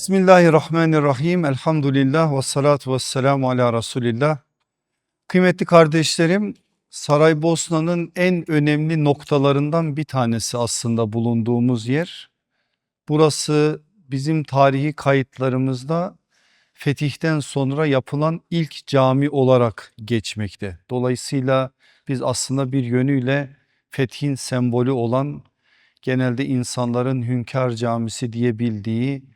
Bismillahirrahmanirrahim. Elhamdülillah ve salatu ve selamu ala Resulillah. Kıymetli kardeşlerim, Saraybosna'nın en önemli noktalarından bir tanesi aslında bulunduğumuz yer. Burası bizim tarihi kayıtlarımızda fetihten sonra yapılan ilk cami olarak geçmekte. Dolayısıyla biz aslında bir yönüyle fethin sembolü olan genelde insanların Hünkar Camisi diye bildiği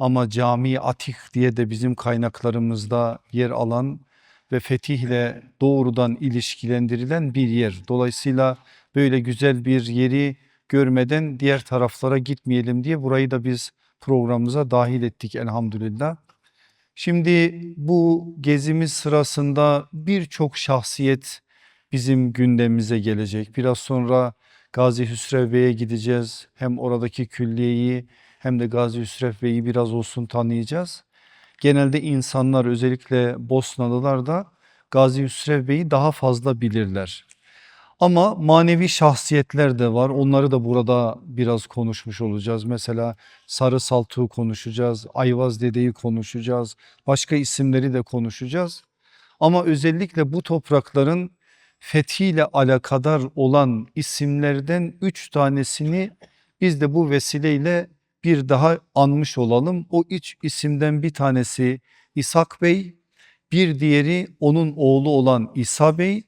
ama Cami Atik diye de bizim kaynaklarımızda yer alan ve fetihle doğrudan ilişkilendirilen bir yer. Dolayısıyla böyle güzel bir yeri görmeden diğer taraflara gitmeyelim diye burayı da biz programımıza dahil ettik elhamdülillah. Şimdi bu gezimiz sırasında birçok şahsiyet bizim gündemimize gelecek. Biraz sonra Gazi Hüsrev Bey'e gideceğiz. Hem oradaki külliyeyi hem de Gazi Hüsrev Bey'i biraz olsun tanıyacağız. Genelde insanlar özellikle Bosnalılar da Gazi Hüsrev Bey'i daha fazla bilirler. Ama manevi şahsiyetler de var. Onları da burada biraz konuşmuş olacağız. Mesela Sarı Saltuk'u konuşacağız. Ayvaz Dede'yi konuşacağız. Başka isimleri de konuşacağız. Ama özellikle bu toprakların fethiyle alakadar olan isimlerden üç tanesini biz de bu vesileyle bir daha anmış olalım. O üç isimden bir tanesi İshak Bey, bir diğeri onun oğlu olan İsa Bey,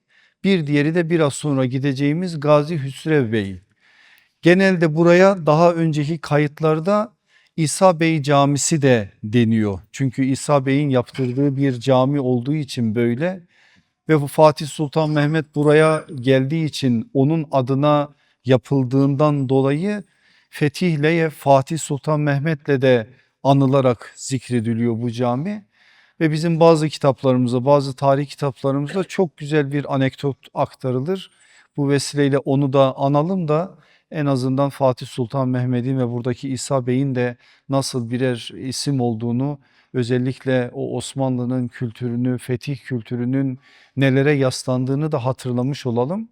bir diğeri de biraz sonra gideceğimiz Gazi Hüsrev Bey. Genelde buraya daha önceki kayıtlarda İsa Bey Camisi de deniyor. Çünkü İsa Bey'in yaptırdığı bir cami olduğu için böyle ve bu Fatih Sultan Mehmet buraya geldiği için onun adına yapıldığından dolayı fetihle Fatih Sultan Mehmet'le de anılarak zikrediliyor bu cami. Ve bizim bazı kitaplarımızda bazı tarih kitaplarımızda çok güzel bir anekdot aktarılır. Bu vesileyle onu da analım da en azından Fatih Sultan Mehmet'in ve buradaki İsa Bey'in de nasıl birer isim olduğunu özellikle o Osmanlı'nın kültürünü, fetih kültürünün nelere yaslandığını da hatırlamış olalım.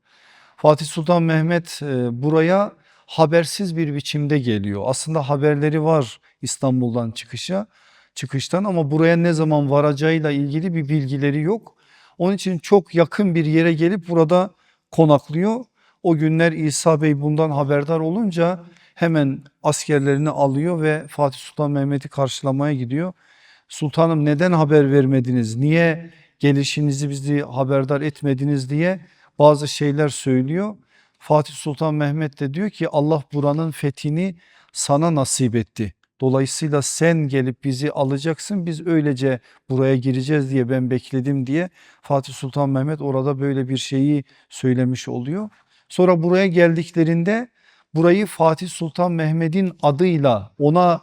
Fatih Sultan Mehmet e, buraya habersiz bir biçimde geliyor. Aslında haberleri var İstanbul'dan çıkışa çıkıştan ama buraya ne zaman varacağıyla ilgili bir bilgileri yok. Onun için çok yakın bir yere gelip burada konaklıyor. O günler İsa Bey bundan haberdar olunca hemen askerlerini alıyor ve Fatih Sultan Mehmet'i karşılamaya gidiyor. Sultanım neden haber vermediniz? Niye gelişinizi bizi haberdar etmediniz diye bazı şeyler söylüyor. Fatih Sultan Mehmet de diyor ki Allah buranın fethini sana nasip etti. Dolayısıyla sen gelip bizi alacaksın biz öylece buraya gireceğiz diye ben bekledim diye Fatih Sultan Mehmet orada böyle bir şeyi söylemiş oluyor. Sonra buraya geldiklerinde burayı Fatih Sultan Mehmet'in adıyla ona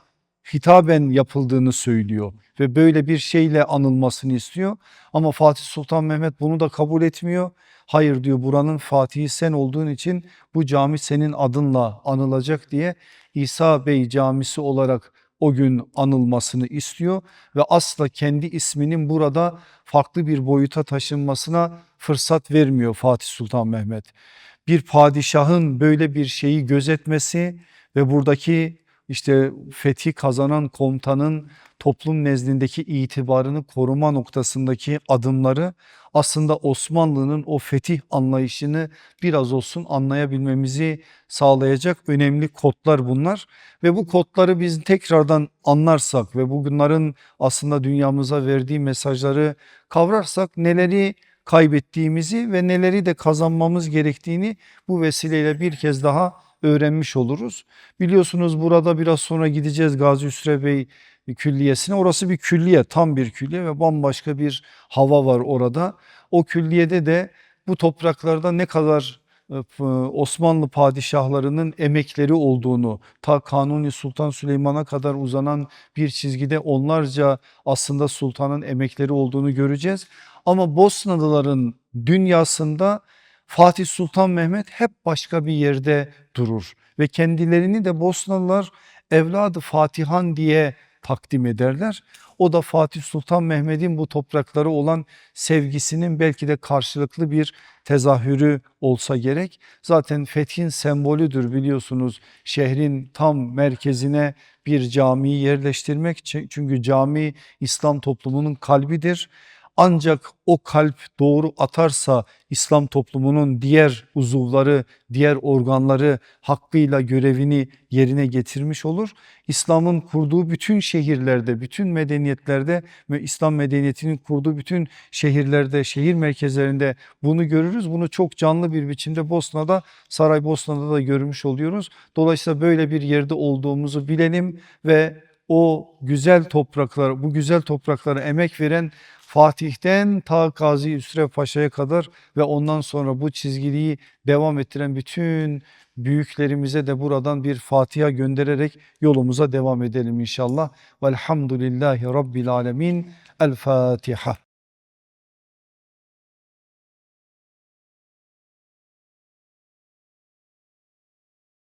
hitaben yapıldığını söylüyor ve böyle bir şeyle anılmasını istiyor. Ama Fatih Sultan Mehmet bunu da kabul etmiyor. Hayır diyor buranın Fatih'i sen olduğun için bu cami senin adınla anılacak diye İsa Bey Camisi olarak o gün anılmasını istiyor ve asla kendi isminin burada farklı bir boyuta taşınmasına fırsat vermiyor Fatih Sultan Mehmet. Bir padişahın böyle bir şeyi gözetmesi ve buradaki işte fethi kazanan komutanın toplum nezdindeki itibarını koruma noktasındaki adımları aslında Osmanlı'nın o fetih anlayışını biraz olsun anlayabilmemizi sağlayacak önemli kodlar bunlar. Ve bu kodları biz tekrardan anlarsak ve bugünlerin aslında dünyamıza verdiği mesajları kavrarsak neleri kaybettiğimizi ve neleri de kazanmamız gerektiğini bu vesileyle bir kez daha öğrenmiş oluruz. Biliyorsunuz burada biraz sonra gideceğiz Gazi Hüsrev Bey külliyesine. Orası bir külliye tam bir külliye ve bambaşka bir hava var orada. O külliyede de bu topraklarda ne kadar e, Osmanlı padişahlarının emekleri olduğunu ta Kanuni Sultan Süleyman'a kadar uzanan bir çizgide onlarca aslında sultanın emekleri olduğunu göreceğiz. Ama Bosnalıların dünyasında Fatih Sultan Mehmet hep başka bir yerde durur ve kendilerini de Bosnalılar evladı Fatihan diye takdim ederler. O da Fatih Sultan Mehmet'in bu topraklara olan sevgisinin belki de karşılıklı bir tezahürü olsa gerek. Zaten fethin sembolüdür biliyorsunuz şehrin tam merkezine bir camiyi yerleştirmek. Çünkü cami İslam toplumunun kalbidir. Ancak o kalp doğru atarsa İslam toplumunun diğer uzuvları, diğer organları hakkıyla görevini yerine getirmiş olur. İslam'ın kurduğu bütün şehirlerde, bütün medeniyetlerde ve İslam medeniyetinin kurduğu bütün şehirlerde, şehir merkezlerinde bunu görürüz. Bunu çok canlı bir biçimde Bosna'da, Saraybosna'da da görmüş oluyoruz. Dolayısıyla böyle bir yerde olduğumuzu bilelim ve o güzel topraklar, bu güzel topraklara emek veren Fatih'ten ta Gazi Üsrev Paşa'ya kadar ve ondan sonra bu çizgiliği devam ettiren bütün büyüklerimize de buradan bir Fatiha göndererek yolumuza devam edelim inşallah. Velhamdülillahi Rabbil Alemin. El Fatiha.